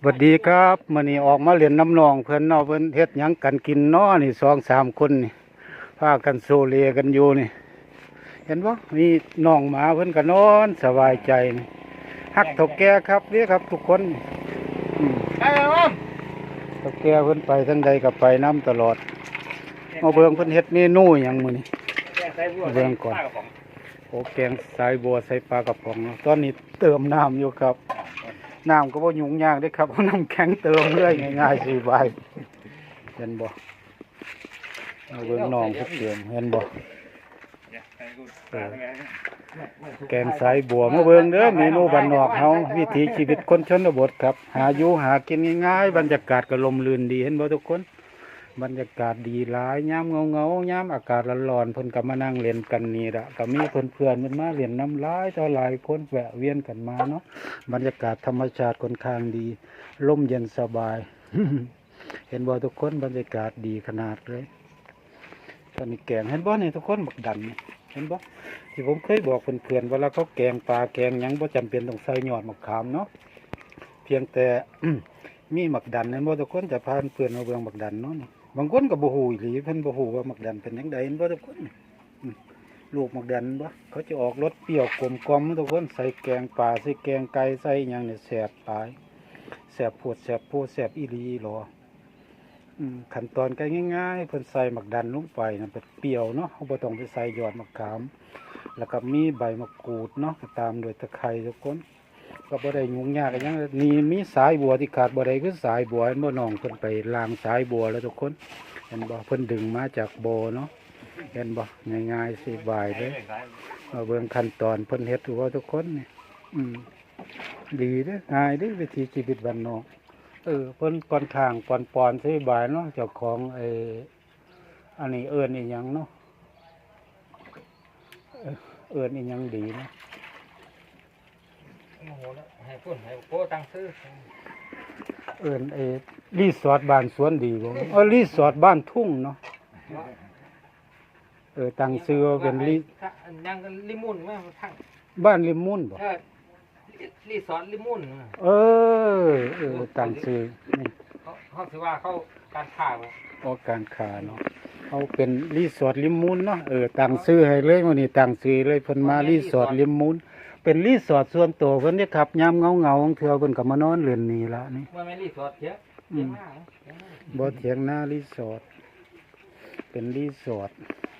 สวัสดีครับมื้อนี้ออกมาเรียนน้ำนองเพิ่นเนาะเพิ่นเฮ็ดหยังกันกินเนาะนี่สองสามคนนี่พากันโซเลกันอยู่นี่ เห็นบ่มีน้องหมาเพิ่นก็นอนสบายใจนี่ฮักเฒ่าแก่ครับเด้ครับ ทุกคนอืมไปเลยมั้งเฒ่าแก่เพิ่นไปทางใดก็ไปน้ตลอดมาเบิ่งเพิ่นเฮ็ดเมนูหยังมื้อนี้ เบิ่งก่อน โอ้แกงสายบัวใส่ปลากระป๋องเนาะตอนนี้เติมน้ำอยู่ครับ น้ำก็บ่ยุ่งยากเด้ครับเอาน้ำแข็งเติมเรื่อยง่ายๆสิบายเห็นบ่เอาเบิ้งน้องเพิ่นเติมเห็นบ่แกงสายบัวมาเบิ้งเด้อเมนูบ้านนอกเฮาวิถีชีวิตคนชนบทครับ หาอยู่หากินง่ายๆบรรยากาศก็ลมลื่นดีเห็นบ่ทุกคน บรรยากาศดีหลายยามเงาเงายามอากาศร้อนๆเพิ่นก็มานั่งเล่นกันนี่ละก็มีเพื่อนๆเพิ่นมาเล่นน้ำลายต่อหลายคนแวะเวียนกันมาเนาะบรรยากาศธรรมชาติค่อนข้างดีลมเย็นสบาย เห็นบ่ทุกคนบรรยากาศดีขนาดเลย ตอนนี้แกงเห็นบ่นี่ทุกคนบักดันเห็นบ่ที่ผมเคยบอกเพื่อนๆเวลาเขาแกงปลาแกงยังบ่จำเป็นต้องใส่หยอดมะขามเนาะเพียงแต่มีหมักดันเห็นบ่ทุกคนจะพานเพื่อนมาเบิ่งหมักดันเนาะ บางคนก็บ่ฮู้อีหลีเพิ่นบ่ฮู้ว่าหมักดันเป็นจังไดเห็นบ่ทุกคนลูกหมักดันบ่เขาจะออกรสเปรี้ยวกลมกลมทุกคนใส่แกงปลาใส่แกงไก่ใส่หยังเนี่ยแซ่บตายแซ่บโพดแซ่บโพดแซ่บอีหลีหรอขั้นตอนก็ง่ายๆเพิ่นใส่หมักดันลงไปนะเป็นเปรี้ยวเนาะเฮาบ่ต้องไปใส่ยอดมะขาม แล้วก็มีใบมะกรูดเนาะตามด้วยตะไคร้ทุกคน ก็บ่ได้ยุ่งยากอิหยังนี่มีสายบัวที่ขาดบ่ได้คือสายบัวเห็นบ่น้องเพิ่นไปล้างสายบัวแล้วทุกคนเห็นบ่เพิ่นดึงมาจากโบเนาะเห็นบ่ง่ายๆสิบายเลยมาเบิ่งขั้นตอนเพิ่นเฮ็ดถือว่าทุกคนนี่อืมดีเด้อง่ายเด้อวิถีชีวิตบ้านนอกเออเพิ่นก่อนข้างปอนปอนสิบายเนาะเจ้าของไอ้อันนี้เอิ้นอีหยังเนาะเอ่อเอิ้นอีหยังดีเนาะ โอ้โหแล้วให้พุ่นให้โก้ตังซื้อเอิ้นไอ้รีสอร์ทบ้านสวนดีบ่เออรีสอร์ทบ้านทุ่งเนาะเออตั้งชื่อว่าเป็นรียังกันลิมุนไหมทั้งบ้านริมมุนบ่เออรีสอร์ทลิมุนเออเออตั้งชื่อนี่เขาเขาถือว่าเขาการข่าวออกการค้าเนาะเอาเป็นรีสอร์ทริมมุนเนาะเออตั้งชื่อให้เลยมื้อนี้ตั้งชื่อเลยเพิ่นมารีสอร์ทริมมุน เป็นรีสอร์ทส่วนตัวเพิ่นเด้ครับยามเงาๆของเทื่อเพิ่นก็มานอนเล่นนี่ละนี่เมื่อไม่รีสอร์ทเยอะอืเยอะมมากเยอะมากบ่เถียงหน้ารีสอร์ทเป็นรีสอร์ท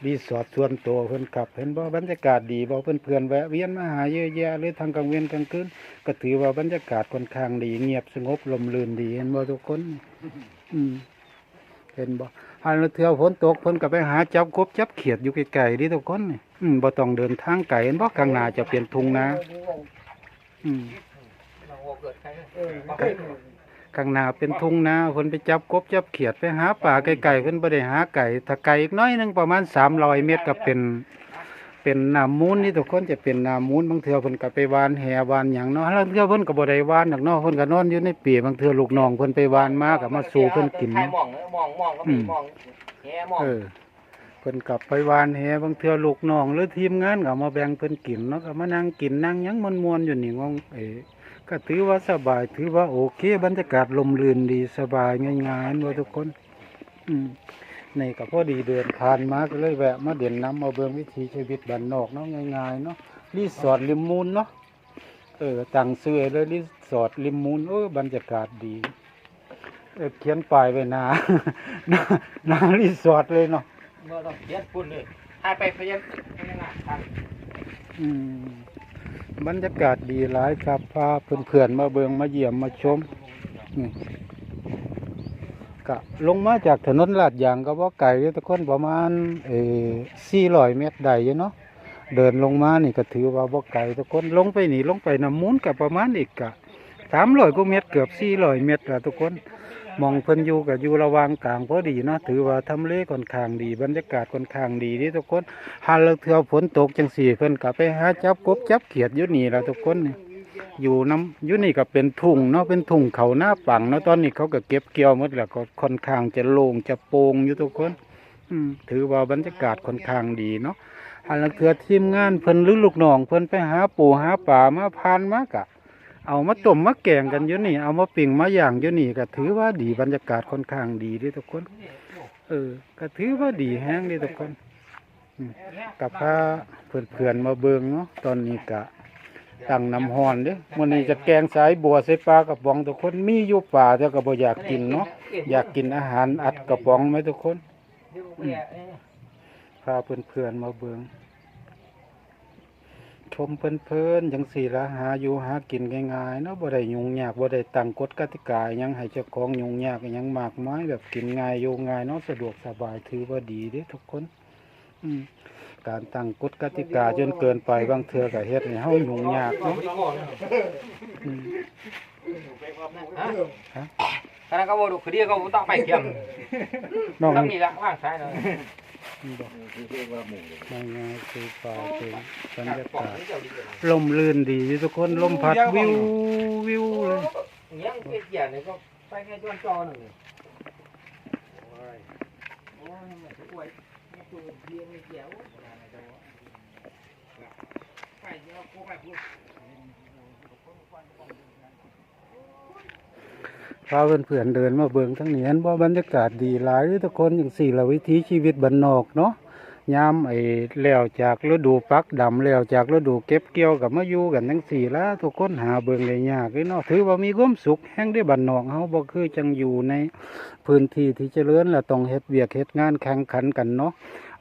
รีสอร์ทส่วนตัวเพิ่นขับเห็นบ่บรรยากาศดีบ่เพิ่นเพื่อนๆแวะเวียนมาหาเยอะแยะเลยทางกลางเวียนกลางคืนก็ถือว่าบรรยากาศค่อนข้างดีเงียบสงบลมลื่นดีเห็นบ่ทุกคน อืมเห็นบ่ อันเทื่อฝนตกเพิ่นก็ไปหาจับกบจับเขียดอยู่ไกลๆนี่ทุกคนนี่อืมบ่ต้องเดินทางไกลเห็นบ่ข้างหน้าจะเป็นทุ่งนาอืมเราโอเกิดใครเออข้างหน้าเป็นทุ่งนาเพิ่นไปจับกบจับเขียดไปหาป่าไกลๆเพิ่นบ่ได้หาไก่ถ้าไกลอีกน้อยนึงประมาณ300เมตรก็เป็น เป็นน้ำมูลนี่ทุกคนจะเป็นน้ำมูลบางเทื่อเพิ่นก็ไปวานแหวานหยังเนาะแล้วเทื่อเพิ่นก็บ่ได้วานดอกเนาะเพิ่นก็นอนอยู่ในปีบางเทื่อลูกน้องเพิ่นไปวานมาก็มาสู่เพิ่นกิน ใครเนาะมองมองมองก็มีมองแง่มองเออเพิ่นกลับไปวานแหบางเทื่อลูกน้องหรือทีมงานก็เอามาแบ่งเพิ่นกินเนาะก็มานั่งกินนั่งหยังมวนๆอยู่นี่ว่าเออก็ถือว่าสบายถือว่าโอเค บรรยากาศลมลื่นดีสบายง่ายๆเนาะทุกคน อืม นี่ก็พอดีเดินผ่านมาก็เลยแวะมาเด่นน้ำมาเบิ่งวิถีชีวิตบ้านนอกเนาะง่ายๆเนาะรีสอร์ทริมมูลเนาะเออตั้งชื่อเลยรีสอร์ทริมมูลเออบรรยากาศดีเออเขียนป้ายไว้หนาหนาหนารีสอร์ทเลยเนาะเมื่อต้องเย็ดปุ่นเลยให้ไปพยัญชนะครับอืมบรรยากาศดีหลายครับพาเพื่อนๆมาเบิงมาเยี่ยมมาชมนี่ ก็ลงมาจากถนนลาดยางก็ว่าไก่ทุกคนประมาณเอสี่ร้อยเมตรได้ยู่เนาะเดินลงมานี่ก็ถือว่าบ่ไกลทุกคนลงไปนี่ลงไปน้ำมูลกับประมาณอีกกะสามร้อยกว่าเมตรเกือบสี่ร้อยเมตรละทุกคนมองเพิ่นอยู่กับอยู่ระวางกลางพอดีเนาะถือว่าทำเลค่อนข้างดีบรรยากาศค่อนข้างดีนี่ทุกคนหาเลิกเทือฝนตกจังสี่เพิ่นก็ไปหาจับกบจับเขียดอยู่นี่ละทุกคนเนี่ย อยู่น้ำอยู่นี่ก็เป็นทุ่งเนาะเป็นทุ่งเขาหน้าปังเนาะตอนนี้เขาก็เก็บเกี่ยวหมดแล้วก็ค่อนข้างจะโล่งจะโปร่งอยู่ทุกคน อืมถือว่าบรรยากาศค่อนข้างดีเนาะหาเลิกเทือทีมงานเพิ่นหรือลูกน้องเพิ่นไปหาปูหาป่ามาพานมากะเอามาต้มมาแกงกันอยู่นี่ เอามาปิ้งมาย่างอยู่นี่ก็ถือว่าดีบรรยากาศค่อนข้างดีด้วยทุกคน เออ ก็ถือว่าดีแฮงด้วยทุกคนกับพาเพื่อนๆมาเบิงเนาะตอนนี้ก็ ตั้งน้ำฮ้อนเด้มื้อนี้จะแกงสายบัวใส่ปลากระป๋องทุกคนมีอยู่ป่าแต่ก็บ่อยากกินเนาะอยากกินอาหารอัดกระป๋องไหมทุกคนพาเพื่อนๆมาเบิงชมเพลินๆจังสี่ละหาอยู่หากินง่ายๆเนาะบ่ได้ยุ่งยากบ่ได้ตั้งกฎกติกายังให้เจ้าของยุ่งยากยังมากมายแบบกินง่ายอยู่ง่ายเนาะสะดวกสบายถือว่าดีเด้ทุกคน อืม การตั้งกฎกติกาจนเกินไปบางเทื่อก็เฮ็ดให้เฮายุ่งยากเนาะอืมขณะก็บ่ดูคดีก็บ่ต้องไปเทียมน้องต้องนี่ละว่างซ้ายเลยบอกไม่ง่ายคือป่าคือบรรยาปอกกาศนี่เจ้าดีลมลื่นดีทุกคนลมพัดวิววิวเลยยังเป็นเกียร์นี่ก็ไปแค่จวนจอหนึ่งโอ้ยโอ้ยไม่ถูกไว้ไม่ถูกเลี้ยงไม่เกี่ยวไปเดี๋ยวกูไป พูดพาเพื่อนๆเดินมาเบิ่งทั้งเนี้เห็นว่าบรรยากาศดีหลายทุกคนอย่างสี่ละวิถีชีวิตบ้านนอกเนาะยามไอ้แล้วจากฤดูปักดำแล้วจากฤดูเก็บเกี่ยวกับมาอยู่กันทั้งสี่ละทุกคนหาเบิ่งได้ยากเลยเนาะถือว่ามีความสุขแห่งได้บ้านนอกเฮาบ่คือจังอยู่ในพื้นที่ที่เจริญแล้วต้องเฮ็ดเวียกเฮ็ดงานแข่งขันกันเนาะ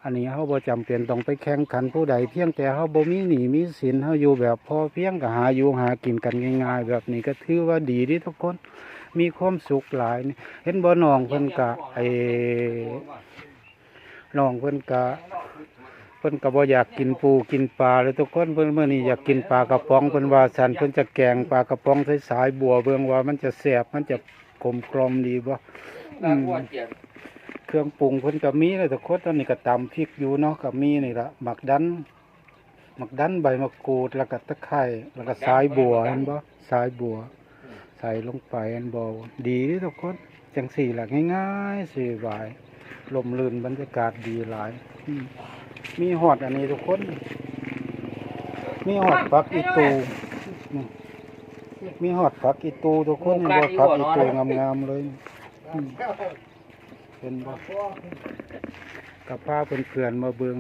อันนี้เขาบ่จำเป็นต้องไปแข่งขันผู้ใดเพียงแต่เขาบ่มีหนี้มีสินเขาอยู่แบบพอเพียงก็หาอยู่หากินกันง่ายๆ แบบนี้ก็ถือว่าดีเดีทุกคนมีความสุขหลายนี่เห็นบ่น้องเพิ่นกะไอ้น้องเพิ่นกะเพิ่นก็บ่อยากกินปูกินปลาเลยทุกคนเพิ่นมื้อนี้อยากกินปลากระป๋องเพิ่นว่าสันเพิ่นจะแกงปลากระป๋องใส่สายบัวเบิ่งว่ามันจะแซ่บมันจะกลมกลอมดีบ่แล้วกู เครื่องปรุงเพิ่นก็มีเลยทุกคนตอนนี้ก็ตำพริกอยู่เนาะก็มีนี่ละหมักดันหมักดันใบมะกรูดแล้วก็ตะไคร้แล้วก็สายบัวเห็นบ่สายบัว ใส่ลงไปเห็นบ่ดีเด้อทุกคนจังสี่ละง่ายๆสิบายลมลื่นบรรยากาศดีหลาย มีหอดอันนี้ทุกคน มีหอดผักอีตู มีหอดผักอีตูทุกคนเห็นบ่ผักอีตูงามๆเลยอ เป็นบ่กับพาเพื่อนๆมาเบิง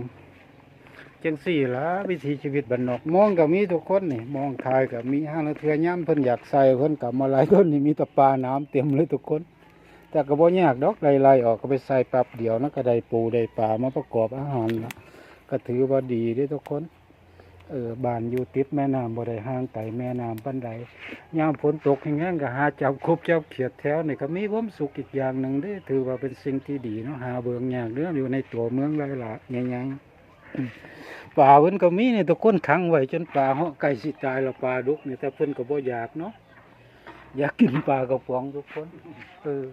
จังสี่ละวิถีชีวิตบ้านนอกมองก็มีทุกคนนี่มองทายก็มีห้างละเทือย่ำเพิ่นอยากใส่เพิ่นกลับมาหลายคนนี่มีตะปาน้ำเต็มเลยทุกคน แต่ก็บ่ยากดอกไล่ๆออกก็ไปใส่แป๊บเดียวนะก็ได้ปูได้ปลามาประกอบอาหารละก็ถือว่าดีด้วยทุกคน เออบ้านอยู่ติดแม่น้ำบ่ได้ห่างไกลแม่น้ำปานใดยามฝนตกอย่างงั้นก็หาจับคบจับเขียดแถวนี่ก็มีความสุขอีกอย่างหนึ่งเด้ถือว่าเป็นสิ่งที่ดีเนาะหาเบืองยากเด้ออยู่ในตัวเมืองหลายหลายใหญ่ๆป่าเพิ่นก็มีนี่ตะก้นขังไว้จนป่าเหาะไก่สิตายแล้วป่าดุกนี่แต่เพิ่นก็บ่อยากเนาะอยากกินปลากระป๋องทุกคนเออ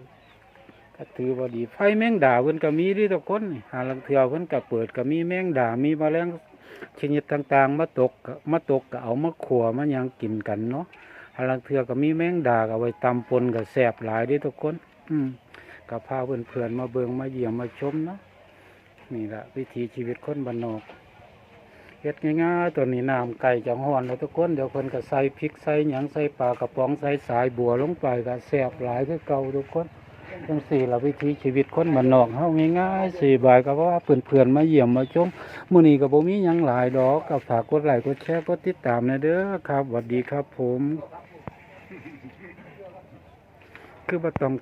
ก็ถือว่าดีไฟแมงดาเพิ่นก็มีเดิทุกคนนี่หาลังเทื่อเพิ่นก็เปิดก็มีแมงดามีแมลง ชนิดต่างๆ มาตกมาตกก็เอามาขัวมายังกินกันเนาะหาลังเทือก็มีแมงดาก็เอาไว้ตำปนก็แสบหลายด้ทุกคน อืมก็พาเพื่อนๆมาเบิงมาเยี่ยมมาชมเนาะนี่แหละวิถีชีวิตคนบ้านนอกเฮ็ดง่ายๆตัวนี้น้ำไก่จังฮ้อนแล้วทุกคนเดี๋ยวเพิ่นก็ใส่พริกใส่หยังใส่ปลากระป๋องใส่สายบัวลงไปก็แสบหลายคือเก่าทุกคน จังสี่ละวิถีชีวิตคนบ้านนอกเฮาง่ายๆสี่บายก็ว่าเพื่อนๆมาเยี่ยมมาชมมื้อนี้ก็บ่มีหยังหลายดอกก็ฝากกดไลค์กดแชร์กดติดตามนะเด้อครับสวัสดีครับผม คือบ่ต้อง